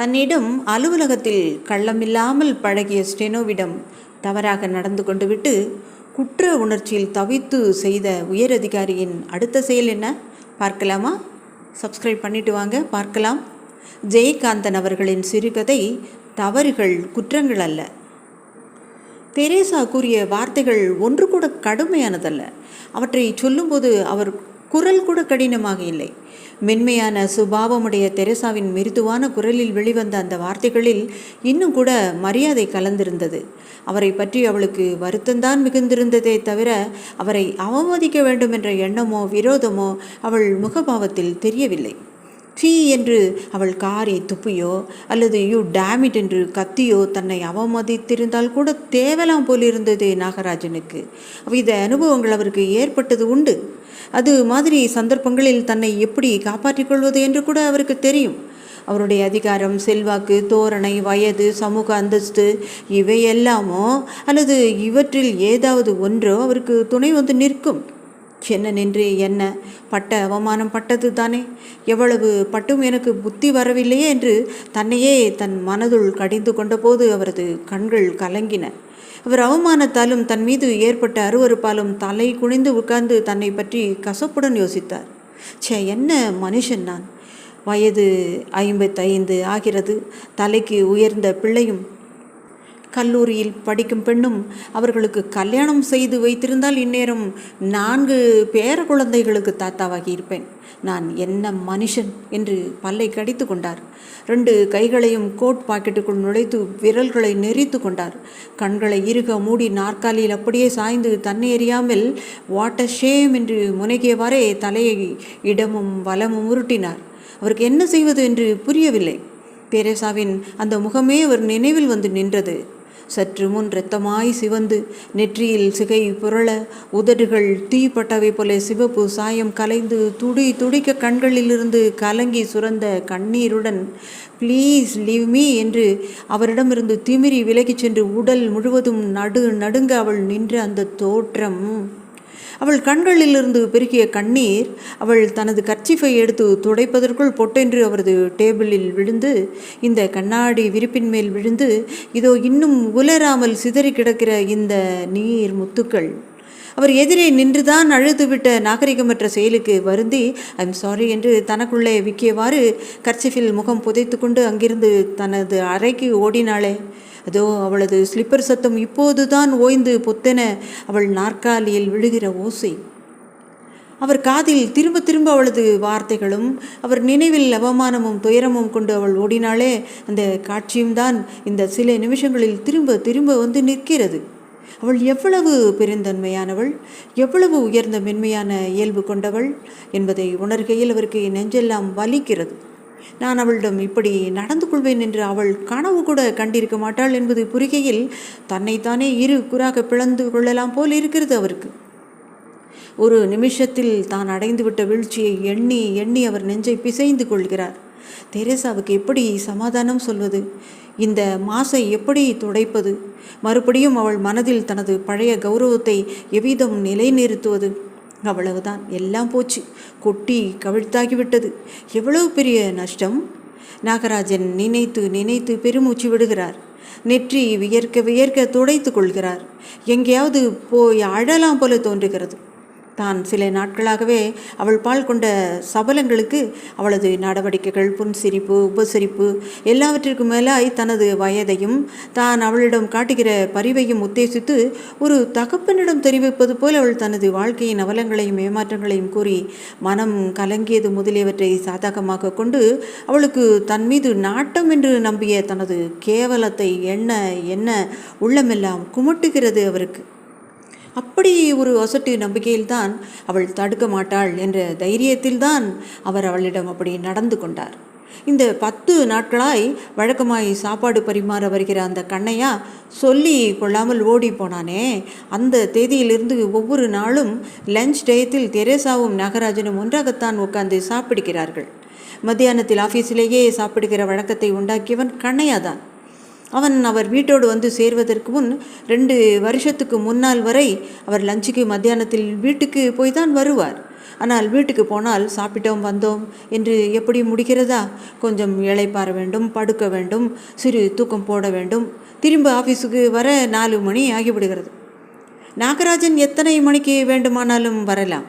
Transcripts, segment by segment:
தன்னிடம் அலுவலகத்தில் கள்ளமில்லாமல் பழகிய ஸ்டெனோவிடம் தவறாக நடந்து கொண்டு விட்டு குற்ற உணர்ச்சியில் தவித்து செய்த உயரதிகாரியின் அடுத்த செயல் என்ன? பார்க்கலாமா? சப்ஸ்கிரைப் பண்ணிட்டு வாங்க பார்க்கலாம். ஜெயகாந்தன் அவர்களின் சிறுகதை தவறுகள் குற்றங்கள் அல்ல. தெரேசா கூறிய வார்த்தைகள் ஒன்று கூட கடுமையானதல்ல. அவற்றை சொல்லும்போது அவர் குரல் கூட கடினமாக இல்லை. மென்மையான சுபாவமுடைய தெரேசாவின் மிருதுவான குரலில் வெளிவந்த அந்த வார்த்தைகளில் இன்னும் கூட மரியாதை கலந்திருந்தது. அவரை பற்றி அவளுக்கு வருத்தந்தான் மிகுந்திருந்ததே தவிர அவரை அவமதிக்க வேண்டும் என்ற எண்ணமோ விரோதமோ அவள் முகபாவத்தில் தெரியவில்லை. சீ என்று அவள் காரை துப்பியோ அல்லது யூ டேமிட் என்று கத்தியோ தன்னை அவமதித்திருந்தால் கூட தேவலாம் போலிருந்தது நாகராஜனுக்கு. அவ்வித அனுபவங்கள் அவருக்கு ஏற்பட்டது உண்டு. அது மாதிரி சந்தர்ப்பங்களில் தன்னை எப்படி காப்பாற்றிக் கொள்வது என்று கூட அவருக்கு தெரியும். அவருடைய அதிகாரம் செல்வாக்கு தோரணை வயது சமூக அந்தஸ்து இவையெல்லாமோ அல்லது இவற்றில் ஏதாவது ஒன்றோ அவருக்கு துணை வந்து நிற்கும். என்ன நின்று என்ன? பட்ட அவமானம் பட்டது தானே எவ்வளவு பட்டும் எனக்கு புத்தி வரவில்லையே என்று தன்னையே தன் மனதுள் கடிந்து கொண்டபோது அவரது கண்கள் கலங்கின. அவர் அவமானத்தாலும் தன் மீது ஏற்பட்ட அருவறுப்பாலும் தலை குனிந்து உட்கார்ந்து தன்னை பற்றி கசப்புடன் யோசித்தார். ச்சே என்ன மனுஷன் நான்? வயது ஐம்பத்தைந்து ஆகிறது. தலைக்கு உயர்ந்த பிள்ளையும் கல்லூரியில் படிக்கும் பெண்ணும் அவர்களுக்கு கல்யாணம் செய்து வைத்திருந்தால் இந்நேரம் நான்கு பேர குழந்தைகளுக்கு தாத்தாவாகி இருப்பேன். நான் என்ன மனுஷன் என்று பல்லை கடித்து கொண்டார். ரெண்டு கைகளையும் கோட் பாக்கெட்டுக்குள் நுழைத்து விரல்களை நெறித்து கொண்டார். கண்களை இறுக மூடி நாற்காலியில் அப்படியே சாய்ந்து தன்னை எறியாமல் வாட்ட ஷேம் என்று முனைகியவாறே தலையை இடமும் வலமும் உருட்டினார். அவருக்கு என்ன செய்வது? என்று புரியவில்லை. தெரேசாவின் அந்த முகமே அவர் நினைவில் வந்து நின்றது. சற்று முன் இரத்தமாய் சிவந்து நெற்றியில் சிகை புரள உதடுகள் தீப்பட்டவை போல சிவப்பு சாயம் கலைந்து துடி துடிக்க கண்களிலிருந்து கலங்கி சுரந்த கண்ணீருடன் ப்ளீஸ் லீவ் மீ என்று அவரிடமிருந்து திமிரி விலகிச் சென்று உடல் முழுவதும் நடு நடுங்க அவள் நின்ற அந்த தோற்றம். அவள் கண்களிலிருந்து பெருகிய கண்ணீர் அவள் தனது கர்ச்சிஃபை எடுத்து துடைப்பதற்குள் பொட்டென்று அவரது டேபிளில் விழுந்து இந்த கண்ணாடி விரிப்பின் மேல் விழுந்து இதோ இன்னும் உலராமல் சிதறி கிடக்கிற இந்த நீர் முத்துக்கள். அவர் எதிரே நின்றுதான் அழுதுவிட்ட நாகரிகமற்ற செயலுக்கு வருந்தி ஐம் சாரி என்று தனக்குள்ளே விக்கியவாறு கர்ச்சிஃபில் முகம் புதைத்து கொண்டு அங்கிருந்து தனது அறைக்கு ஓடினாளே. அதோ அவளது ஸ்லிப்பர் சத்தம் இப்போதுதான் ஓய்ந்து பொத்தென அவள் நாற்காலியில் விழுகிற ஓசை. அவர் காதில் திரும்ப திரும்ப அவளது வார்த்தைகளும் அவர் நினைவில் அவமானமும் துயரமும் கொண்டு அவள் ஓடினாலே அந்த காட்சியும் தான் இந்த சில நிமிஷங்களில் திரும்ப திரும்ப வந்து நிற்கிறது. அவள் எவ்வளவு பெருந்தன்மையானவள் எவ்வளவு உயர்ந்த மென்மையான இயல்பு கொண்டவள் என்பதை உணர்கையில் அவருக்கு நெஞ்செல்லாம் வலிக்கிறது. நான் அவளிடம் இப்படி நடந்து கொள்வேன் என்று அவள் கனவு கூட கண்டிருக்க மாட்டாள் என்பது புரிகையில் தன்னைத்தானே இரு குறாக பிளந்து கொள்ளலாம் போல் இருக்கிறது அவருக்கு. ஒரு நிமிஷத்தில் தான் அடைந்துவிட்ட வீழ்ச்சியை எண்ணி எண்ணி அவர் நெஞ்சை பிசைந்து கொள்கிறார். தெரேசாவுக்கு எப்படி சமாதானம் சொல்வது? இந்த மாசை எப்படி துடைப்பது? மறுபடியும் அவள் மனதில் தனது பழைய கௌரவத்தை எவ்விதம் நிலைநிறுத்துவது? அவ்வளவுதான். எல்லாம் போச்சு. கொட்டி கவிழ்த்தாகிவிட்டது. எவ்வளவு பெரிய நஷ்டம்? நாகராஜன் நினைத்து நினைத்து பெருமூச்சு விடுகிறார். நெற்றி வியர்க்க வியர்க்க துடைத்து கொள்கிறார். எங்கேயாவது போய் அழலாம் போல தோன்றுகிறது. தான். சில நாட்களாகவே அவள் பால் கொண்ட சபலங்களுக்கு அவளது நடவடிக்கைகள் புன்சிரிப்பு உபசரிப்பு எல்லாவற்றிற்கும் மேலாய் தனது வயதையும் தான் அவளிடம் காட்டுகிற பரிவையும் உத்தேசித்து ஒரு தகப்பனிடம் தெரிவிப்பது போல் அவள் தனது வாழ்க்கையின் அவலங்களையும் ஏமாற்றங்களையும் கூறி மனம் கலங்கியது முதலியவற்றை சாதகமாக கொண்டு அவளுக்கு தன் மீது நாட்டம் என்று நம்பிய தனது கேவலத்தை எண்ண எண்ண உள்ளமெல்லாம் குமட்டுகிறது அவருக்கு. அப்படி ஒரு ஒசட்டு நம்பிக்கையில்தான் அவள் தடுக்க மாட்டாள் என்ற தைரியத்தில்தான் அவர் அவளிடம் அப்படி நடந்து கொண்டார். இந்த பத்து நாட்களாய் வழக்கமாய் சாப்பாடு பரிமாற வருகிற அந்த கண்ணையா சொல்லி கொள்ளாமல் ஓடி போனானே. அந்த தேதியிலிருந்து ஒவ்வொரு நாளும் லஞ்ச் டயத்தில் தெரேசாவும் நாகராஜனும் ஒன்றாகத்தான் உட்கார்ந்து சாப்பிடுகிறார்கள். மத்தியானத்தில் ஆஃபீஸிலேயே சாப்பிடுகிற வழக்கத்தை உண்டாக்கியவன் கண்ணையாதான். அவன் அவர் வீட்டோடு வந்து சேர்வதற்கு முன் ரெண்டு வருஷத்துக்கு முன்னால் வரை அவர் லஞ்சுக்கு மத்தியானத்தில் வீட்டுக்கு போய் தான் வருவார். ஆனால் வீட்டுக்கு போனால் சாப்பிட்டோம் வந்தோம் என்று எப்படி முடிக்கிறதா கொஞ்சம் இழைப்பார வேண்டும் படுக்க வேண்டும் சிறு தூக்கம் போட வேண்டும். திரும்ப ஆஃபீஸுக்கு வர நாலு மணி ஆகிவிடுகிறது. நாகராஜன் எத்தனை மணிக்கு வேண்டுமானாலும் வரலாம்.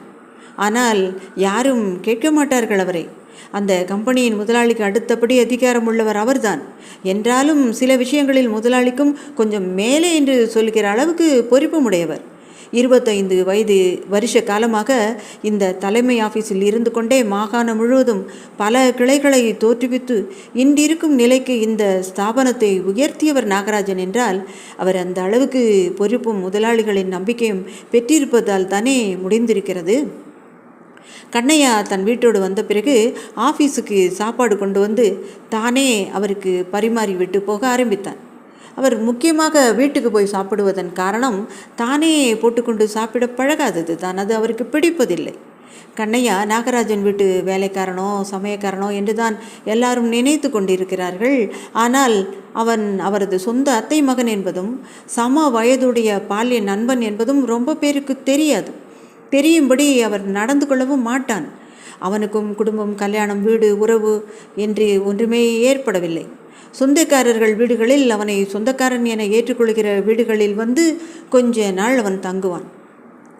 ஆனால் யாரும் கேட்க மாட்டார்கள் அவரை. அந்த கம்பெனியின் முதலாளிக்கு அடுத்தபடி அதிகாரம் உள்ளவர் அவர்தான். என்றாலும் சில விஷயங்களில் முதலாளிக்கும் கொஞ்சம் மேலே என்று சொல்கிற அளவுக்கு பொறுப்புமுடையவர். இருபத்தைந்து வயது வருஷ காலமாக இந்த தலைமை ஆஃபீஸில் இருந்து கொண்டே மாகாணம் முழுவதும் பல கிளைகளை தோற்றுவித்து இன்றிருக்கும் நிலைக்கு இந்த ஸ்தாபனத்தை உயர்த்தியவர் நாகராஜன் என்றால் அவர் அந்த அளவுக்கு பொறுப்பும் முதலாளிகளின் நம்பிக்கையும் பெற்றிருப்பதால் தானே முடிந்திருக்கிறது? கண்ணையா தன் வீட்டோடு வந்த பிறகு ஆஃபீஸுக்கு சாப்பாடு கொண்டு வந்து தானே அவருக்கு பரிமாறி விட்டு போக ஆரம்பித்தான். அவர் முக்கியமாக வீட்டுக்கு போய் சாப்பிடுவதன் காரணம் தானே போட்டுக்கொண்டு சாப்பிட பழகாதது தான். அது அவருக்கு பிடிப்பதில்லை. கண்ணையா நாகராஜன் வீட்டு வேலைக்காரனோ சமயக்காரனோ என்று தான் எல்லாரும் நினைத்து கொண்டிருக்கிறார்கள். ஆனால் அவன் அவரது சொந்த அத்தை மகன் என்பதும் சம வயதுடைய பால்ய நண்பன் என்பதும் ரொம்ப பேருக்கு தெரியாது. தெரியும்படி அவர் நடந்து கொள்ளவும் மாட்டான். அவனுக்கும் குடும்பம் கல்யாணம் வீடு உறவு என்று ஒன்றுமே ஏற்படவில்லை. சொந்தக்காரர்கள் வீடுகளில் அவனை சொந்தக்காரன் என ஏற்றுக்கொள்கிற வீடுகளில் வந்து கொஞ்ச நாள் அவன் தங்குவான்.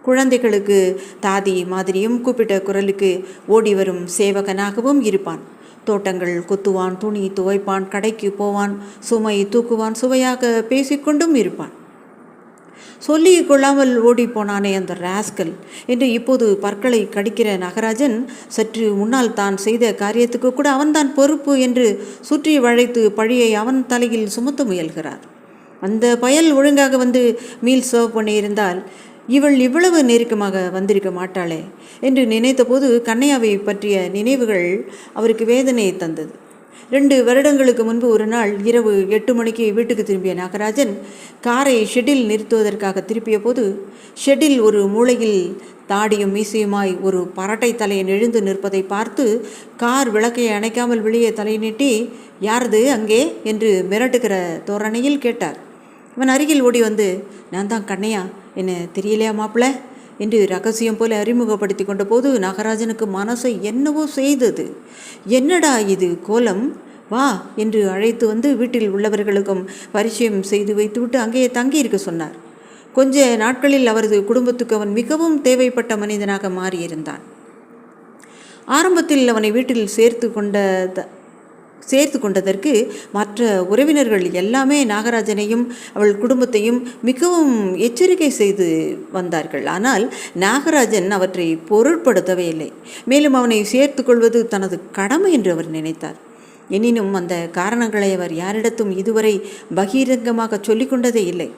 குழந்தைகளுக்கு தாதி மாதிரியும் கூப்பிட்ட குரலுக்கு ஓடி வரும் சேவகனாகவும் இருப்பான். தோட்டங்கள் கொத்துவான் துணி துவைப்பான் கடைக்கு போவான் சுமை தூக்குவான் சுவையாக பேசிக்கொண்டும் இருப்பான். சொல்லி கொள்ளாமல் ஓடிப்போனானே அந்த ராஸ்கல். என்று இப்போது பற்களை கடிக்கிற நகராஜன் சற்று முன்னால் தான் செய்த காரியத்துக்கு கூட அவன்தான் பொறுப்பு என்று சுற்றி வளைத்து பழியை அவன் தலையில் சுமத்த முயல்கிறார். அந்த பயல் ஒழுங்காக வந்து மீல் சர்வ் பண்ணியிருந்தால் இவள் இவ்வளவு நெருக்கமாக வந்திருக்க மாட்டாளே என்று நினைத்தபோது கண்ணையாவை பற்றிய நினைவுகள் அவருக்கு வேதனையை தந்தது. ரெண்டு வருடங்களுக்கு முன்பு ஒரு நாள் இரவு எட்டு மணிக்கு வீட்டுக்கு திரும்பிய நாகராஜன் காரை ஷெட்டில் நிறுத்துவதற்காக திருப்பிய போது ஷெட்டில் ஒரு மூளையில் தாடியும் மீசையுமாய் ஒரு பரட்டை தலையை எழுந்து நிற்பதை பார்த்து கார் விளக்கை அணைக்காமல் வெளியே தலை நீட்டி யாரது? அங்கே? என்று மிரட்டுகிற தோரணையில் கேட்டார். இவன் அருகில் ஓடி வந்து நான் தான் கண்ணையா? என்ன தெரியலையா மாப்பிள்ள? என்று ரகசியம் போல அறிமுகப்படுத்தி கொண்ட போது நாகராஜனுக்கு மனசை என்னவோ செய்தது. என்னடா இது கோலம்? வா என்று அழைத்து வந்து வீட்டில் உள்ளவர்களுக்கும் பரிச்சயம் செய்து வைத்துவிட்டு அங்கேயே தங்கியிருக்க சொன்னார். கொஞ்ச நாட்களில் அவரது குடும்பத்துக்கு அவன் மிகவும் தேவைப்பட்ட மனிதனாக மாறியிருந்தான். ஆரம்பத்தில் அவனை வீட்டில் சேர்த்து கொண்ட சேர்த்து கொண்டதற்கு மற்ற உறவினர்கள் எல்லாமே நாகராஜனையும் அவள் குடும்பத்தையும் மிகவும் எச்சரிக்கை செய்து வந்தார்கள். ஆனால் நாகராஜன் அவற்றை பொருட்படுத்தவே இல்லை. மேலும் அவனை சேர்த்து கொள்வது தனது கடமை என்று அவர் நினைத்தார். எனினும் அந்த காரணங்களை அவர் யாரிடத்தும் இதுவரை பகிரங்கமாக சொல்லிக்கொண்டதே இல்லை.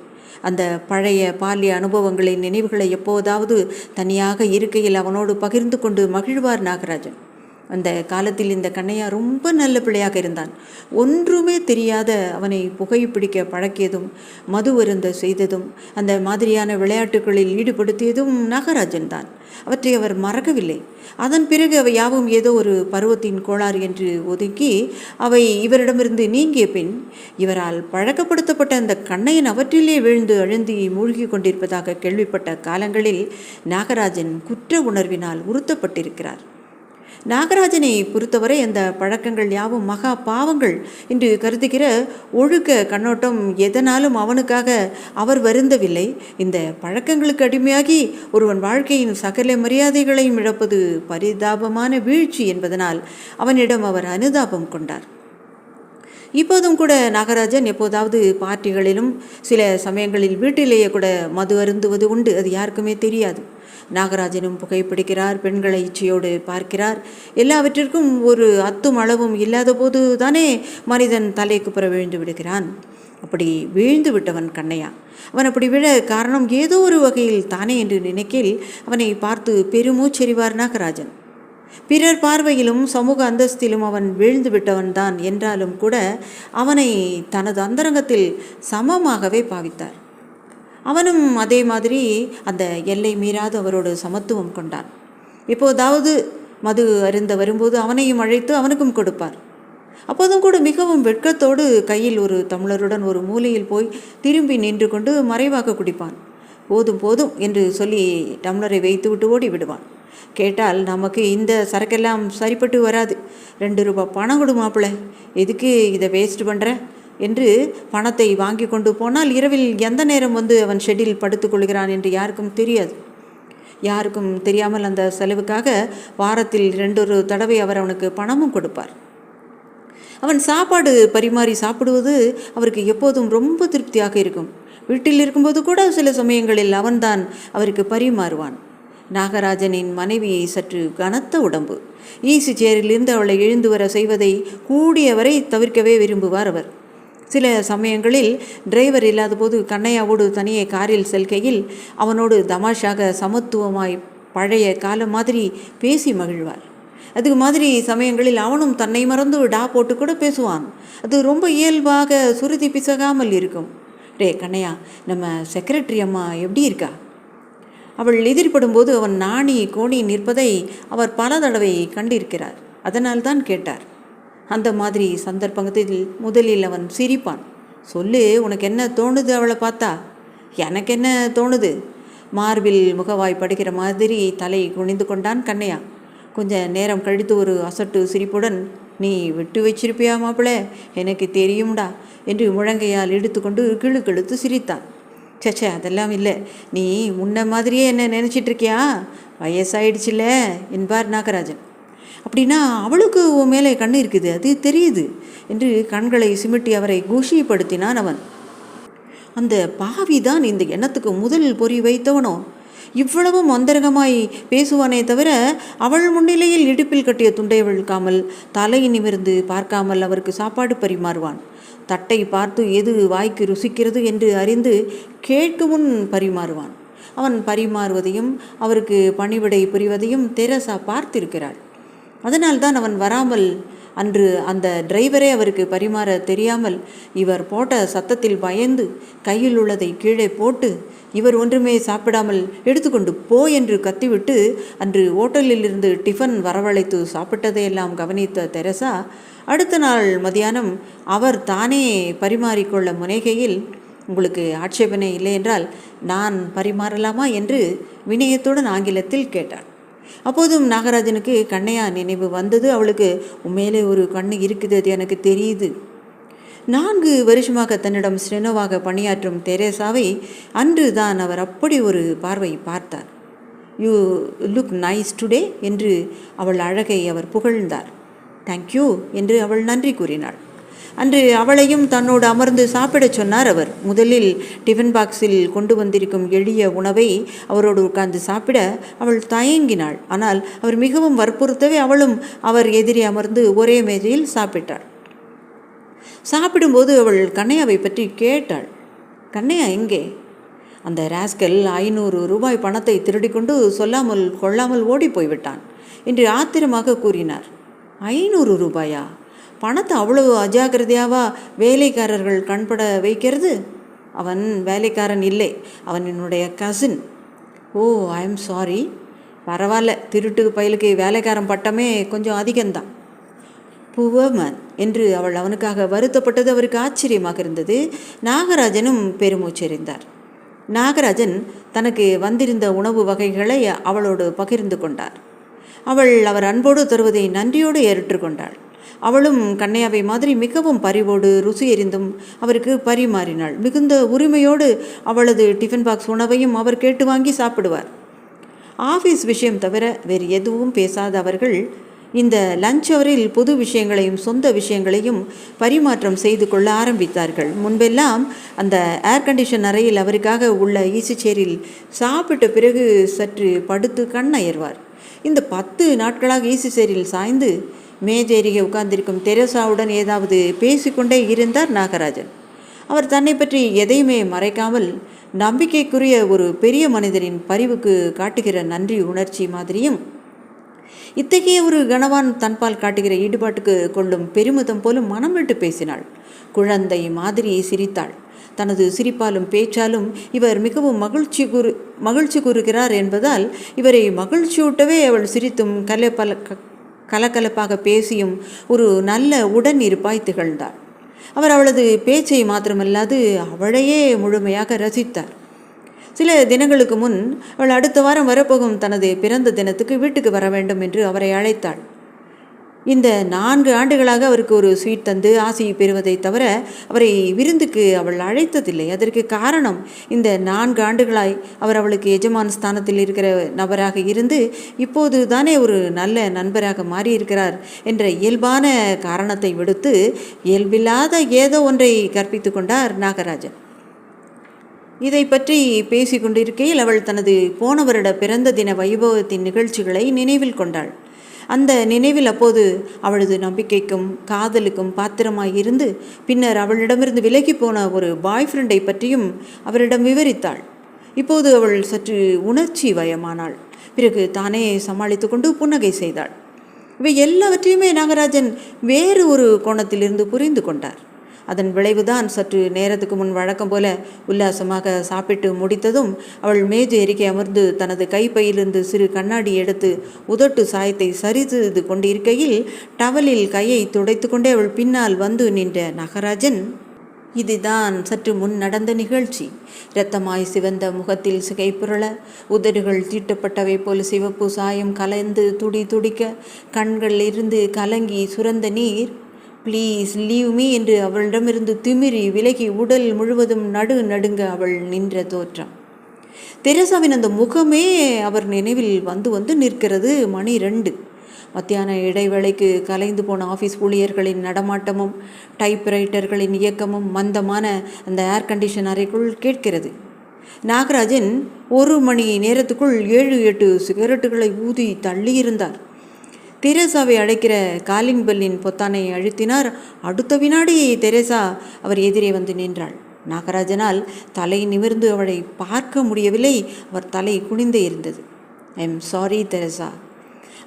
அந்த பழைய பால்ய அனுபவங்களின் நினைவுகளை எப்போதாவது தனியாக இருக்கையில் அவனோடு பகிர்ந்து கொண்டு மகிழ்வார் நாகராஜன். அந்த காலத்தில் இந்த கண்ணையா ரொம்ப நல்ல பிள்ளையாக இருந்தான். ஒன்றுமே தெரியாத அவனை புகைப்பிடிக்க பழக்கியதும் மது வருந்த செய்ததும் அந்த மாதிரியான விளையாட்டுகளில் ஈடுபடுத்தியதும் நாகராஜன் தான். அவற்றை அவர் மறக்கவில்லை. அதன் பிறகு அவை யாவும் ஏதோ ஒரு பருவத்தின் கோளாறு என்று ஒதுக்கி அவை இவரிடமிருந்து நீங்கிய பின் இவரால் பழக்கப்படுத்தப்பட்ட அந்த கண்ணையன் அவற்றிலே விழுந்து அழுந்தி மூழ்கி கொண்டிருப்பதாக கேள்விப்பட்ட காலங்களில் நாகராஜன் குற்ற உணர்வினால் உறுத்தப்பட்டிருக்கிறார். நாகராஜனை பொறுத்தவரை அந்த பழக்கங்கள் யாவும் மகா பாவங்கள் என்று கருதுகிற ஒழுக்க கண்ணோட்டம் எதனாலும் அவனுக்காக அவர் வருந்தவில்லை. இந்த பழக்கங்களுக்கு அடிமையாகி ஒருவன் வாழ்க்கையின் சகல மரியாதைகளையும் இழப்பது பரிதாபமான வீழ்ச்சி என்பதனால் அவனிடம் அவர் அனுதாபம் கொண்டார். இப்போதும் கூட நாகராஜன் எப்போதாவது பார்ட்டிகளிலும் சில சமயங்களில் வீட்டிலேயே கூட மது அருந்துவது உண்டு. அது யாருக்குமே தெரியாது. நாகராஜனும் புகைப்பிடிக்கிறார் பெண்களை இச்சையோடு பார்க்கிறார். எல்லாவற்றிற்கும் ஒரு அத்தும் அளவும் இல்லாத போது தானே மனிதன் தலைக்கு புற விழுந்து விடுகிறான். அப்படி வீழ்ந்து விட்டவன் கண்ணையா? அவன் அப்படி விழ காரணம் ஏதோ ஒரு வகையில் தானே என்று நினைக்கில் அவனை பார்த்து பெருமூச்செறிவார் நாகராஜன். பிறர் பார்வையிலும் சமூக அந்தஸ்திலும் அவன் வீழ்ந்து விட்டவன்தான் என்றாலும் கூட அவனை தனது அந்தரங்கத்தில் சமமாகவே பாவித்தார். அவனும் அதே மாதிரி அந்த எல்லை மீறாது அவரோடு சமத்துவம் கொண்டான். இப்போதாவது மது அருந்த வரும்போது அவனையும் அழைத்து அவனுக்கும் கொடுப்பார். அப்போதும் கூட மிகவும் வெட்கத்தோடு கையில் ஒரு தமிழருடன் ஒரு மூலையில் போய் திரும்பி நின்று கொண்டு மறைவாக குடிப்பான். போதும் போதும் என்று சொல்லி டம்ளரை வைத்துவிட்டு ஓடி விடுவான் கேட்டால் நமக்கு இந்த சரக்கெல்லாம் சரிப்பட்டு வராது. ரெண்டு ரூபாய் பணம் கொடு மாப்பிள்ள எதுக்கு இதை வேஸ்ட் பண்ணுற என்று பணத்தை வாங்கி கொண்டு போனால் இரவில் எந்த நேரம் வந்து அவன் ஷெட்டில் படுத்துக்கொள்கிறான் என்று யாருக்கும் தெரியாது. யாருக்கும் தெரியாமல் அந்த செலவுக்காக வாரத்தில் ரெண்டொரு தடவை அவர் அவனுக்கு பணமும் கொடுப்பார். அவன் சாப்பாடு பரிமாறி சாப்பிடுவது அவருக்கு எப்போதும் ரொம்ப திருப்தியாக இருக்கும். வீட்டில் இருக்கும்போது கூட சில சமயங்களில் அவன்தான் அவருக்கு பரிமாறுவான். நாகராஜனின் மனைவியை சற்று கனத்த உடம்பு. ஈசி சேரிலிருந்து அவளை எழுந்து வர செய்வதை கூடியவரை தவிர்க்கவே விரும்புவார் அவர். சில சமயங்களில் டிரைவர் இல்லாத போது கண்ணையாவோடு தனியே காரில் செல்கையில் அவனோடு தமாஷாக சமத்துவமாய் பழைய காலம் மாதிரி பேசி மகிழ்வார். அதுக்கு மாதிரி சமயங்களில் அவனும் தன்னை மறந்து டா போட்டு கூட பேசுவான். அது ரொம்ப இயல்பாக சுருதி பிசகாமல் இருக்கும். டே கண்ணையா நம்ம செக்ரட்டரி அம்மா எப்படி இருக்கா? அவள் எதிர்படும்போது அவன் நாணி கோணி நிற்பதை அவர் பல தடவை கண்டிருக்கிறார். அதனால் தான் கேட்டார். அந்த மாதிரி சந்தர்ப்பத்தில் முதலில் அவன் சிரிப்பான். சொல்லு உனக்கு என்ன தோணுது அவளை பார்த்தா? எனக்கு என்ன தோணுது? மார்பில் முகவாய் படுகிற மாதிரி தலை குனிந்து கொண்டான் கண்ணையா. கொஞ்ச நேரம் கழித்து ஒரு அசட்டு சிரிப்புடன் நீ விட்டு வச்சிருப்பியா மாப்பிள? எனக்கு தெரியும்டா என்று முழங்கையால் எடுத்துக்கொண்டு கிழு கிழுத்து சிரித்தான். சச்சே அதெல்லாம் இல்லை. நீ முன்ன மாதிரியே என்ன நினச்சிட்டு இருக்கியா வயசாயிடுச்சுல என்பார் நாகராஜன். அப்படின்னா அவளுக்கு உன் மேலே கண்ணு இருக்குது அது தெரியுது என்று கண்களை சிமிட்டி அவரை குஷிப்படுத்தினான் அவன். அந்த பாவி தான் இந்த எண்ணத்துக்கு முதல் பொறி வைத்தவனோ? இவ்வளவு மந்தரகமாய் பேசுவானே தவிர அவள் முன்னிலையில் இடுப்பில் கட்டிய துண்டை விழுக்காமல் தலை நிமிர்ந்து பார்க்காமல் அவருக்கு சாப்பாடு பரிமாறுவான். தட்டை பார்த்து எது வாய்க்கு ருசிக்கிறது என்று அறிந்து கேட்கு முன் பரிமாறுவான். அவன் பரிமாறுவதையும் அவருக்கு பணிவிடை புரிவதையும் தெரசா பார்த்திருக்கிறாள். அதனால்தான் அவன் வராமல் அன்று அந்த டிரைவரே அவருக்கு பரிமாற தெரியாமல் இவர் போட்ட சத்தத்தில் பயந்து கையில் உள்ளதை கீழே போட்டு இவர் ஒன்றுமே சாப்பிடாமல் எடுத்துக்கொண்டு போ என்று கத்திவிட்டு அன்று ஓட்டலிலிருந்து டிஃபன் வரவழைத்து சாப்பிட்டதையெல்லாம் கவனித்த தெரசா அடுத்த நாள் மதியானம் அவர் தானே பரிமாறிக்கொள்ள முனைகையில் உங்களுக்கு ஆட்சேபனை இல்லை என்றால் நான் பரிமாறலாமா? என்று வினயத்துடன் ஆங்கிலத்தில் கேட்டான். அப்போதும் நாகராஜனுக்கு கண்ணையா நினைவு வந்தது. அவளுக்கு உண்மையிலே ஒரு கண்ணு இருக்குது. அது எனக்கு தெரியுது. நான்கு வருஷமாக தன்னிடம் ஸ்ரெனோவாக பணியாற்றும் தெரேசாவை அன்று தான் அவர் அப்படி ஒரு பார்வை பார்த்தார். யூ லுக் நைஸ் டுடே என்று அவள் அழகை அவர் புகழ்ந்தார். தேங்க்யூ என்று அவள் நன்றி கூறினாள். அன்று அவளையும் தன்னோடு அமர்ந்து சாப்பிடச் சொன்னார் அவர். முதலில் டிஃபன் பாக்ஸில் கொண்டு வந்திருக்கும் எளிய உணவை அவரோடு உட்கார்ந்து சாப்பிட அவள் தயங்கினாள். ஆனால் அவர் மிகவும் வற்புறுத்தவே அவளும் அவர் எதிரி அமர்ந்து ஒரே மேஜையில் சாப்பிட்டாள் சாப்பிடும்போது அவள் கண்ணையாவை பற்றி கேட்டாள். கண்ணையா எங்கே? அந்த ராஸ்கல் ஐநூறு ரூபாய் பணத்தை திருடிக்கொண்டு சொல்லாமல் கொள்ளாமல் ஓடி போய்விட்டான் என்று ஆத்திரமாக கூறினார். ஐநூறு ரூபாயா? பணத்தை அவ்வளவு அஜாகிரதையாவா வேலைக்காரர்கள் கண்பட வைக்கிறது? அவன் வேலைக்காரன் இல்லை. அவன் என்னுடைய cousin oh I am sorry பரவாயில்ல திருட்டு பயலுக்கு வேலைக்காரன் பட்டமே கொஞ்சம் அதிகம்தான். புவமன் என்று அவள் அவனுக்காக வருத்தப்பட்டது அவருக்கு ஆச்சரியமாக இருந்தது. நாகராஜனும் பெருமூச்செறிந்தார் நாகராஜன் தனக்கு வந்திருந்த உணவு வகைகளை அவளோடு பகிர்ந்து கொண்டார். அவள் அவர் அன்போடு தருவதை நன்றியோடு ஏற்றுக்கொண்டாள். அவளும் கண்ணையாவை மாதிரி மிகவும் பரிவோடு ருசி எறிந்தும் அவருக்கு பரிமாறினாள் மிகுந்த உரிமையோடு அவளது டிஃபன் பாக்ஸ் உணவையும் அவர் கேட்டு வாங்கி சாப்பிடுவார். ஆஃபீஸ் விஷயம் தவிர வேறு எதுவும் பேசாத அவர்கள் இந்த லஞ்ச் அவரில் புது விஷயங்களையும் சொந்த விஷயங்களையும் பரிமாற்றம் செய்து கொள்ள ஆரம்பித்தார்கள். முன்பெல்லாம் அந்த ஏர் கண்டிஷன் அறையில் அவருக்காக உள்ள ஈசிச்சேரில் சாப்பிட்ட பிறகு சற்று படுத்து கண்ணயர்வார் இந்த பத்து நாட்களாக ஈசி சேரில் சாய்ந்து மேஜேரிகை உட்கார்ந்திருக்கும் தெரசாவுடன் ஏதாவது பேசிக்கொண்டே இருந்தார் நாகராஜன். அவர் தன்னை பற்றி எதையுமே மறைக்காமல் நம்பிக்கைக்குரிய ஒரு பெரிய மனிதரின் பரிவுக்கு காட்டுகிற நன்றி உணர்ச்சி மாதிரியும் இத்தகைய ஒரு கணவான் தன்பால் காட்டுகிற ஈடுபாட்டுக்கு கொள்ளும் பெருமிதம் போலும் மனம் விட்டு பேசினாள். குழந்தை மாதிரி சிரித்தாள். தனது சிரிப்பாலும் பேச்சாலும் இவர் மிகவும் மகிழ்ச்சி கூறு மகிழ்ச்சி கூறுகிறார் என்பதால் இவரை மகிழ்ச்சியூட்டவே அவள் சிரித்தும் கலப்பல கலகலப்பாக பேசியும் ஒரு நல்ல உடன் இருப்பாய் திகழ்ந்தாள். அவர் அவளது பேச்சை மாத்திரமல்லாது அவளையே முழுமையாக ரசித்தார். சில தினங்களுக்கு முன் அவள் அடுத்த வாரம் வரப்போகும் தனது பிறந்த தினத்துக்கு வீட்டுக்கு வர வேண்டும் என்று அவரை அழைத்தாள். இந்த நான்கு ஆண்டுகளாக அவருக்கு ஒரு ஸ்வீட் தந்து ஆசையை பெறுவதை தவிர அவரை விருந்துக்கு அவள் அழைத்ததில்லை. அதற்கு காரணம் இந்த நான்கு ஆண்டுகளாய் அவர் அவளுக்கு எஜமான ஸ்தானத்தில் இருக்கிற நபராக இருந்து இப்போது தானே ஒரு நல்ல நண்பராக மாறியிருக்கிறார் என்ற இயல்பான காரணத்தை விடுத்து இயல்பில்லாத ஏதோ ஒன்றை கற்பித்து கொண்டார் நாகராஜன். இதை பற்றி பேசிக்கொண்டிருக்கையில் அவள் தனது போன வருட பிறந்த தின வைபவத்தின் நிகழ்ச்சிகளை நினைவில் கொண்டாள். அந்த நினைவில் அப்போது அவளது நம்பிக்கைக்கும் காதலுக்கும் பாத்திரமாய் இருந்து பின்னர் அவளிடமிருந்து விலகி போன ஒரு பாய் ஃப்ரெண்டை பற்றியும் அவரிடம் விவரித்தாள். இப்போது அவள் சற்று உணர்ச்சி வயமானாள். பிறகு தானே சமாளித்து கொண்டு புன்னகை செய்தாள். இவை எல்லாவற்றையுமே நாகராஜன் வேறு ஒரு கோணத்திலிருந்து புரிந்து கொண்டார். அதன் விளைவுதான் சற்று நேரத்துக்கு முன் வழக்கம் போல உல்லாசமாக சாப்பிட்டு முடித்ததும் அவள் மேஜு எரிக்கை அமர்ந்து தனது கைப்பையிலிருந்து சிறு கண்ணாடி எடுத்து உதட்டு சாயத்தை சரிது கொண்டிருக்கையில் டவலில் கையை துடைத்து கொண்டே அவள் பின்னால் வந்து நின்ற நகராஜன் இதுதான் சற்று முன் நடந்த நிகழ்ச்சி. இரத்தமாய் சிவந்த முகத்தில் சிகைப்புரள உதடுகள் தீட்டப்பட்டவை போல சிவப்பு சாயம் கலந்து துடி துடிக்க கண்களிலிருந்து இருந்து கலங்கி சுரந்த நீர் ப்ளீஸ் லீவ் மீ என்று அவளிடமிருந்து திமிரி விலகி உடல் முழுவதும் நடு நடுங்க அவள் நின்ற தோற்றம். தெரசாவின் அந்த முகமே அவர் நினைவில் வந்து வந்து நிற்கிறது. மணி ரெண்டு. மத்தியான இடைவேளைக்கு கலைந்து போன ஆஃபீஸ் ஊழியர்களின் நடமாட்டமும் டைப்ரைட்டர்களின் இயக்கமும் மந்தமான அந்த ஏர் கண்டிஷன் அறைக்குள் கேட்கிறது. நாகராஜன் ஒரு மணி நேரத்துக்குள் ஏழு எட்டு சிகரெட்டுகளை ஊதி தள்ளியிருந்தார். தெரேசாவை அழைக்கிற காலிங் பெல்லின் பொத்தானை அழுத்தினார். அடுத்த வினாடி தெரேசா அவர் எதிரே வந்து நின்றாள். நாகராஜனால் தலை நிமிர்ந்து அவளை பார்க்க முடியவில்லை. அவர் தலை குனிந்தே இருந்தது. I am sorry Teresa.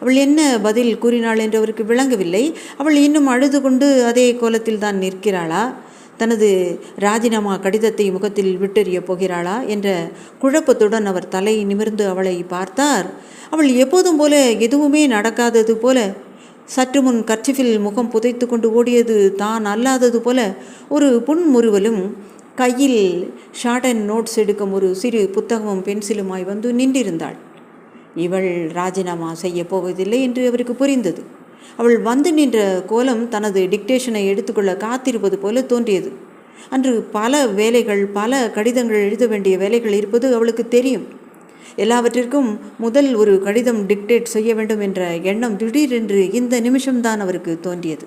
அவள் என்ன பதில் கூறினாள் என்று அவருக்கு விளங்கவில்லை. அவள் இன்னும் அழுது கொண்டு அதே கோலத்தில் தான் நிற்கிறாளா? தனது ராஜினாமா கடிதத்தை முகத்தில் விட்டெறிய போகிறாளா என்ற குழப்பத்துடன் அவர் தலை நிமிர்ந்து அவளை பார்த்தார். அவள் எப்போதும் போல எதுவுமே நடக்காதது போல சற்று முன் கர்ச்சிஃபில் முகம் புதைத்து கொண்டு ஓடியது தான் அல்லாதது போல ஒரு புன்முறுவலும் கையில் ஷார்ட் அண்ட் நோட்ஸ் எடுக்கும் ஒரு சிறு புத்தகமும் பென்சிலுமாய் வந்து நின்றிருந்தாள். இவள் ராஜினாமா செய்ய போவதில்லை என்று அவருக்கு புரிந்தது. அவள் வந்து நின்ற கோலம் தனது டிக்டேஷனை எடுத்துக்கொள்ள காத்திருப்பது போல தோன்றியது. அன்று பல வேலைகள் பல கடிதங்கள் எழுத வேண்டிய வேலைகள் இருப்பது அவளுக்கு தெரியும். எல்லாவற்றிற்கும் முதல் ஒரு கடிதம் டிக்டேட் செய்ய வேண்டும் என்ற எண்ணம் திடீரென்று இந்த நிமிஷம்தான் அவருக்கு தோன்றியது.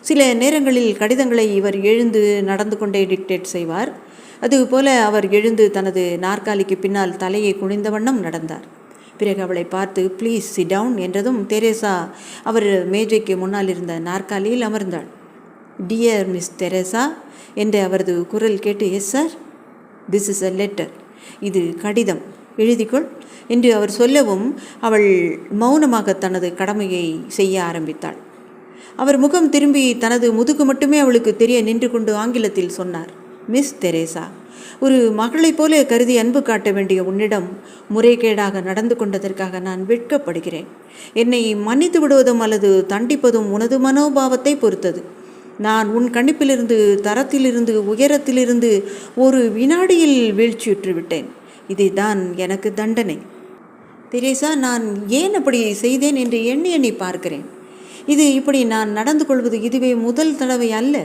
சில நேரங்களில் கடிதங்களை இவர் எழுந்து நடந்து கொண்டே டிக்டேட் செய்வார். அதுபோல அவர் எழுந்து தனது நாற்காலிக்கு பின்னால் தலையை குனிந்த வண்ணம் நடந்தார். பிறகு அவளை பார்த்து ப்ளீஸ் சி டவுன் என்றதும் தெரேசா அவர் மேஜைக்கு முன்னால் இருந்த நாற்காலியில் அமர்ந்தாள். டியர் மிஸ் தெரேசா என்று அவரது குரல் கேட்டு yes sir this is a letter இது கடிதம். எழுதிக்கொள் என்று அவர் சொல்லவும் அவள் மௌனமாக தனது கடமையை செய்ய ஆரம்பித்தாள். அவர் முகம் திரும்பி தனது முதுகு மட்டுமே அவளுக்கு தெரிய நின்று கொண்டு ஆங்கிலத்தில் சொன்னார். மிஸ் தெரேசா ஒரு மகளைப் போல கருதி அன்பு காட்ட வேண்டிய உன்னிடம் முறைகேடாக நடந்து கொண்டதற்காக நான் வெட்கப்படுகிறேன். என்னை மன்னித்து விடுவதும் அல்லது தண்டிப்பதும் உனது மனோபாவத்தை பொறுத்தது. நான் உன் கணிப்பிலிருந்து தரத்திலிருந்து உயரத்திலிருந்து ஒரு வினாடியில் வீழ்ச்சியுற்று விட்டேன். இதுதான் எனக்கு தண்டனை. தெரேசா நான் ஏன் அப்படி செய்தேன் என்று எண்ணி எண்ணி பார்க்கிறேன். இது இப்படி நான் நடந்து கொள்வது இதுவே முதல் தடவை அல்ல.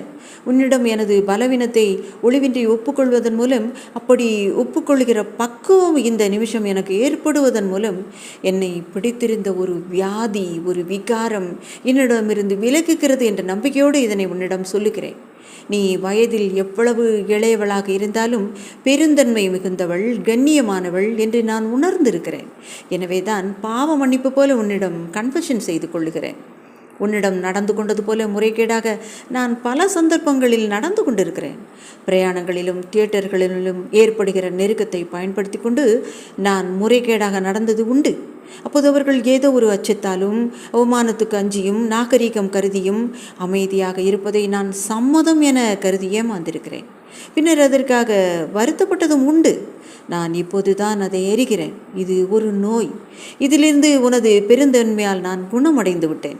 உன்னிடம் எனது பலவீனத்தை ஒளிவின்றி ஒப்புக்கொள்வதன் மூலம் அப்படி ஒப்புக்கொள்கிற பக்குவம் இந்த நிமிஷம் எனக்கு ஏற்படுவதன் மூலம் என்னை பிடித்திருந்த ஒரு வியாதி ஒரு விகாரம் என்னிடமிருந்து விலகுகிறது என்ற நம்பிக்கையோடு இதனை உன்னிடம் சொல்லுகிறேன். நீ வயதில் எவ்வளவு இளையவளாக இருந்தாலும் பெருந்தன்மை மிகுந்தவள் கண்ணியமானவள் என்று நான் உணர்ந்திருக்கிறேன். எனவேதான் பாவ மன்னிப்பு போல உன்னிடம் கன்ஃபஷன் செய்து கொள்ளுகிறேன். உன்னிடம் நடந்து கொண்டது போல முறைகேடாக நான் பல சந்தர்ப்பங்களில் நடந்து கொண்டிருக்கிறேன். பிரயாணங்களிலும் தியேட்டர்களிலும் ஏற்படுகிற நெருக்கத்தை பயன்படுத்தி கொண்டு நான் முறைகேடாக நடந்தது உண்டு. அப்போது அவர்கள் ஏதோ ஒரு அச்சத்தாலும் அவமானத்துக்கு அஞ்சியும் நாகரீகம் கருதியும் அமைதியாக இருப்பதை நான் சம்மதம் என கருதி ஏமாந்திருக்கிறேன் பின்னர் அதற்காக வருத்தப்பட்டதும் உண்டு. நான் இப்போதுதான் அதை எறிகிறேன் இது ஒரு நோய். இதிலிருந்து உனது பெருந்தன்மையால் நான் குணமடைந்து விட்டேன்.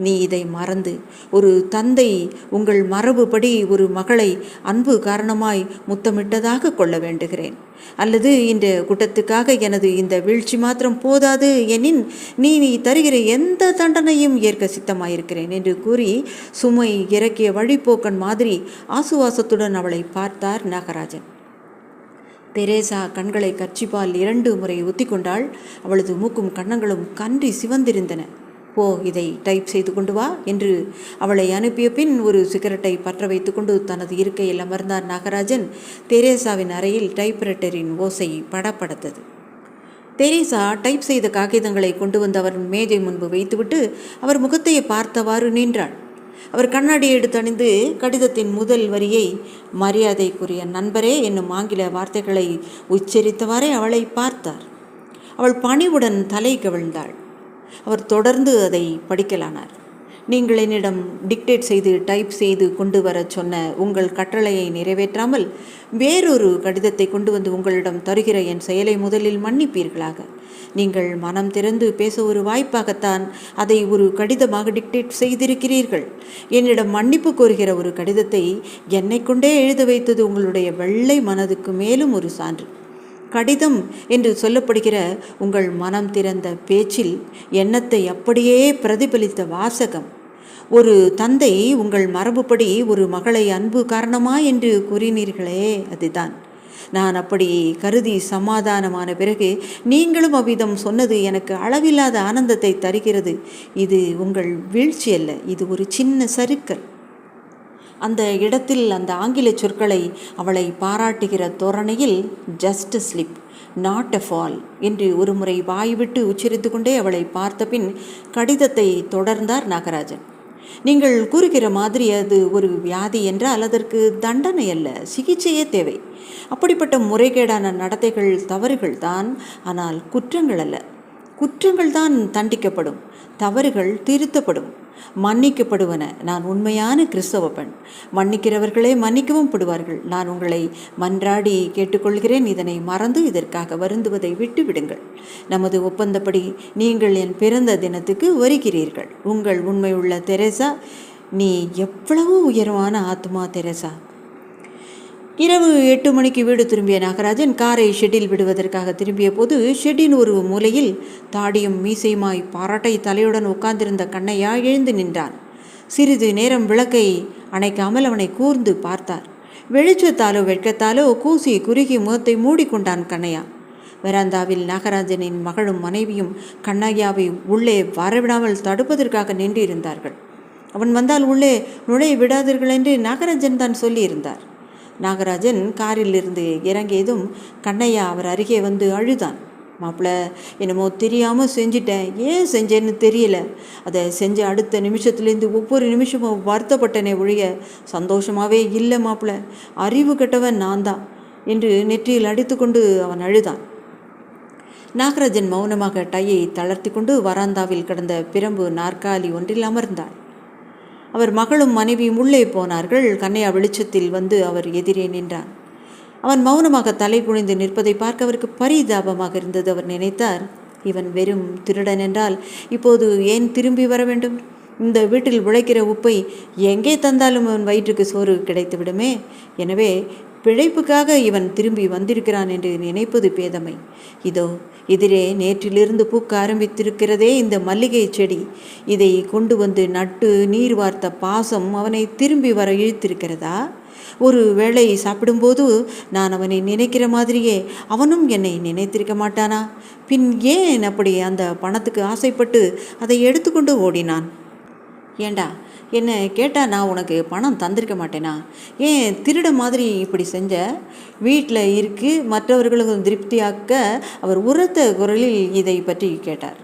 நீ இதை மறந்து. ஒரு தந்தை உங்கள் மரபுபடி ஒரு மகளை அன்பு காரணமாய் முத்தமிட்டதாக கொள்ள வேண்டுகிறேன். அல்லது இந்த குற்றத்துக்காக எனது இந்த வீழ்ச்சி மாத்திரம் போதாது எனின் நீ நீ தருகிற எந்த தண்டனையும் ஏற்க சித்தமாயிருக்கிறேன் என்று கூறி சுமை இறக்கிய வழிப்போக்கன் மாதிரி ஆசுவாசத்துடன் அவளை பார்த்தார் நாகராஜன். தெரேசா கண்களை கர்ச்சிப்பால் இரண்டு முறை ஒத்தி கொண்டாள் அவளது மூக்கும் கன்னங்களும் கன்றி சிவந்திருந்தன. போ இதை டைப் செய்து கொண்டு வா என்று அவளை அனுப்பிய பின் ஒரு சிகரெட்டை பற்ற வைத்துக்கொண்டு தனது இருக்கையில் அமர்ந்தார் நாகராஜன். தெரேசாவின் அறையில் டைப்ரைட்டரின் ஓசை படப்படத்தது. தெரேசா டைப் செய்த காகிதங்களை கொண்டு வந்து அவர் மேஜை முன்பு வைத்துவிட்டு அவர் முகத்தை பார்த்தவாறு நின்றாள். அவர் கண்ணாடி எடுத்தணிந்து கடிதத்தின் முதல் வரியை மரியாதைக்குரிய நண்பரே என்னும் ஆங்கில வார்த்தைகளை உச்சரித்தவாறே அவளை பார்த்தார். அவள் பணிவுடன் தலை கவிழ்ந்தாள். அவர் தொடர்ந்து அதை படிக்கலானார். நீங்கள் என்னிடம் டிக்டேட் செய்து டைப் செய்து கொண்டு வரச் சொன்ன உங்கள் கட்டளையை நிறைவேற்றாமல் வேறொரு கடிதத்தை கொண்டு வந்து உங்களிடம் தருகிற என் செயலை முதலில் மன்னிப்பீர்களாக. நீங்கள் மனம் திறந்து பேச ஒரு வாய்ப்பாகத்தான் அதை ஒரு கடிதமாக டிக்டேட் செய்திருக்கிறீர்கள். என்னிடம் மன்னிப்பு கோருகிற ஒரு கடிதத்தை என்னை கொண்டே எழுத வைத்தது உங்களுடைய வெள்ளை மனதுக்கு மேலும் ஒரு சான்று. கடிதம் என்று சொல்லப்படுகிற உங்கள் மனம் திறந்த பேச்சில் எண்ணத்தை அப்படியே பிரதிபலித்த வாசகம். ஒரு தந்தை உங்கள் மரபுப்படி ஒரு மகளை அன்பு காரணமா என்று கூறினீர்களே அதுதான். நான் அப்படி கருதி சமாதானமான பிறகு நீங்களும் அவ்விதம் சொன்னது எனக்கு அளவில்லாத ஆனந்தத்தை தருகிறது. இது உங்கள் வீழ்ச்சி அல்ல இது ஒரு சின்ன சருக்கல் அந்த இடத்தில் அந்த ஆங்கில சொற்களை அவளை பாராட்டுகிற தோரணையில் just slip not a fall என்று ஒரு முறை வாய்விட்டு உச்சரித்து கொண்டே அவளை பார்த்த பின் கடிதத்தை தொடர்ந்தார் நாகராஜன். நீங்கள் கூறுகிற மாதிரி அது ஒரு வியாதி என்றால் அதற்கு தண்டனை அல்ல சிகிச்சையே தேவை. அப்படிப்பட்ட முறைகேடான நடத்தைகள் தவறுகள் தான் ஆனால் குற்றங்கள் அல்ல. குற்றங்கள் தான் தண்டிக்கப்படும் தவறுகள் திருத்தப்படும். மன்னிக்கப்படுவன. நான் உண்மையான கிறிஸ்தவ பெண். மன்னிக்கிறவர்களே மன்னிக்கவும் படுவார்கள். நான் உங்களை மன்றாடி கேட்டுக்கொள்கிறேன். இதனை மறந்து இதற்காக வருந்துவதை விட்டு விடுங்கள் நமது ஒப்பந்தப்படி நீங்கள் என் பிறந்த தினத்துக்கு வருகிறீர்கள். உங்கள் உண்மையுள்ள தெரேசா நீ எவ்வளவு உயர்வான ஆத்மா தெரேசா? இரவு எட்டு மணிக்கு வீடு திரும்பிய நாகராஜன் காரை ஷெட்டில் விடுவதற்காக திரும்பிய போது ஷெட்டின் ஒரு மூலையில் தாடியும் மீசையுமாய் பாராட்டை தலையுடன் உட்கார்ந்திருந்த கண்ணையா எழுந்து நின்றான். சிறிது நேரம் விளக்கை அணைக்காமல் அவனை கூர்ந்து பார்த்தார். வெளிச்சத்தாலோ வெட்கத்தாலோ கூசி குறுகி முகத்தை மூடிக்கொண்டான் கண்ணையா. வெராந்தாவில் நாகராஜனின் மகளும் மனைவியும் கண்ணையாவை உள்ளே வரவிடாமல் தடுப்பதற்காக நின்றிருந்தார்கள். அவன் வந்தால் உள்ளே நுழைய விடாதீர்கள் என்று நாகராஜன் தான் சொல்லியிருந்தார். நாகராஜன் காரில் இருந்து இறங்கியதும் கண்ணையா அவர் அருகே வந்து அழுதான். மாப்பிள்ள என்னமோ தெரியாமல் செஞ்சிட்டேன். ஏன் செஞ்சேன்னு தெரியல. அதை செஞ்ச அடுத்த நிமிஷத்துலேருந்து ஒவ்வொரு நிமிஷமும் வருத்தப்பட்டனே ஒழிய சந்தோஷமாகவே இல்லை மாப்பிள்ள அறிவு கெட்டவன் நான் தான் என்று நெற்றியில் அடித்துக்கொண்டு அவன் அழுதான். நாகராஜன் மௌனமாக டையை தளர்த்தி கொண்டு வராந்தாவில் கிடந்த பிரம்பு நாற்காலி ஒன்றில் அமர்ந்தாள் அவர் மகளும் மனைவியும் உள்ளே போனார்கள். கண்ணையா வெளிச்சத்தில் வந்து அவர் எதிரே நின்றான். அவன் மௌனமாக தலை குனிந்து நிற்பதை பார்க்க அவருக்கு பரிதாபமாக இருந்தது. அவர் நினைத்தார் இவன் வெறும் திருடன் என்றால் இப்போது ஏன் திரும்பி வர வேண்டும்? இந்த வீட்டில் உழைக்கிற உப்பை எங்கே தந்தாலும் அவன் வயிற்றுக்கு சோறு கிடைத்து விடுமே எனவே பிழைப்புக்காக இவன் திரும்பி வந்திருக்கிறான் என்று நினைப்பது பேதமை. இதோ எதிரே நேற்றிலிருந்து பூக்க ஆரம்பித்திருக்கிறதே இந்த மல்லிகை செடி. இதை கொண்டு வந்து நட்டு நீர் வார்த்த பாசம் அவனை திரும்பி வர இழுத்திருக்கிறதா? ஒரு வேளை சாப்பிடும்போது நான் அவனை நினைக்கிற மாதிரியே அவனும் என்னை நினைத்திருக்க மாட்டானா? பின் ஏன் அப்படி அந்த பணத்துக்கு ஆசைப்பட்டு அதை எடுத்துக்கொண்டு ஓடினான்? ஏண்டா என்னை கேட்டால் நான் உனக்கு பணம் தந்திருக்க மாட்டேனா? ஏன் திருட மாதிரி இப்படி செஞ்ச? வீட்டில் இருக்கு. மற்றவர்களுக்கும் திருப்தியாக்க அவர் உரத்த குரலில் இதை பற்றி கேட்டார்.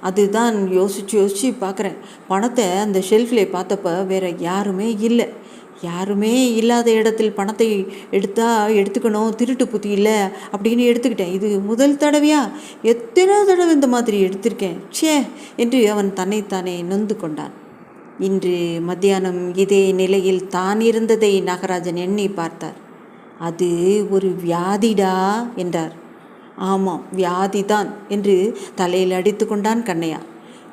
அதுதான் யோசித்து யோசித்து பார்க்குறேன் பணத்தை அந்த ஷெல்ஃபில் பார்த்தப்ப வேறு யாருமே இல்லை. யாருமே இல்லாத இடத்தில் பணத்தை எடுத்தால் எடுத்துக்கணும் திருட்டு புத்தி இல்லை அப்படின்னு எடுத்துக்கிட்டேன். இது முதல் தடவையா? எத்தனை தடவை இந்த மாதிரி எடுத்திருக்கேன்? ச்சே! என்று அவன் தன்னைத்தானே நொந்து கொண்டான். இன்று மத்தியானம் இதே நிலையில் தான் இருந்ததை நாகராஜன் எண்ணி பார்த்தார். அது ஒரு வியாதிடா என்றார். ஆமாம் வியாதிதான் என்று தலையில் அடித்து கொண்டான் கண்ணையா.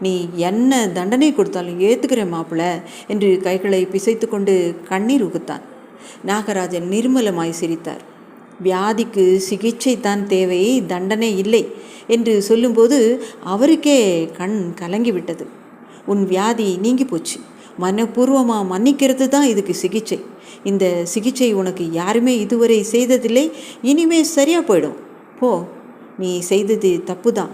நீ என்ன தண்டனை கொடுத்தாலும் ஏற்றுக்கிறேன் மாப்பிள என்று கைகளை பிசைத்து கொண்டு கண்ணீர் உகுத்தான். நாகராஜன் நிர்மலமாய் சிரித்தார். வியாதிக்கு சிகிச்சை தான் தேவை தண்டனை இல்லை என்று சொல்லும்போது அவருக்கே கண் கலங்கிவிட்டது. உன் வியாதி நீங்கி போச்சு. மனப்பூர்வமாக மன்னிக்கிறது தான் இதுக்கு சிகிச்சை. இந்த சிகிச்சை உனக்கு யாருமே இதுவரை செய்ததில்லை இனிமே சரியாக போயிடும். போ நீ செய்தது தப்பு தான்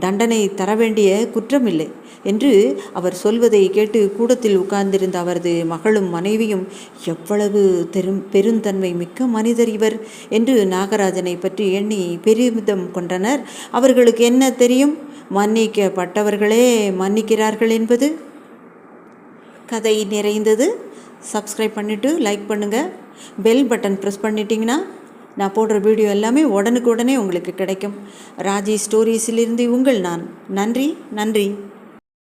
தண்டனை தர வேண்டிய குற்றமில்லை என்று அவர் சொல்வதை கேட்டு கூடத்தில் உட்கார்ந்திருந்த அவரது மகளும் மனைவியும் எவ்வளவு தெரும் பெருந்தன்மை மிக்க மனிதர் இவர் என்று நாகராஜனை பற்றி எண்ணி பெருமிதம் கொண்டனர். அவர்களுக்கு என்ன தெரியும்? மன்னிக்கப்பட்டவர்களே மன்னிக்கிறார்கள் என்பது? கதை நிறைந்தது. சப்ஸ்கிரைப் பண்ணிவிட்டு லைக் பண்ணுங்கள் பெல் பட்டன் ப்ரெஸ் பண்ணிட்டீங்கன்னா நான் போடுற வீடியோ எல்லாமே உடனுக்குடனே உங்களுக்கு கிடைக்கும். ராஜி ஸ்டோரீஸிலிருந்து உங்கள் நான். நன்றி நன்றி.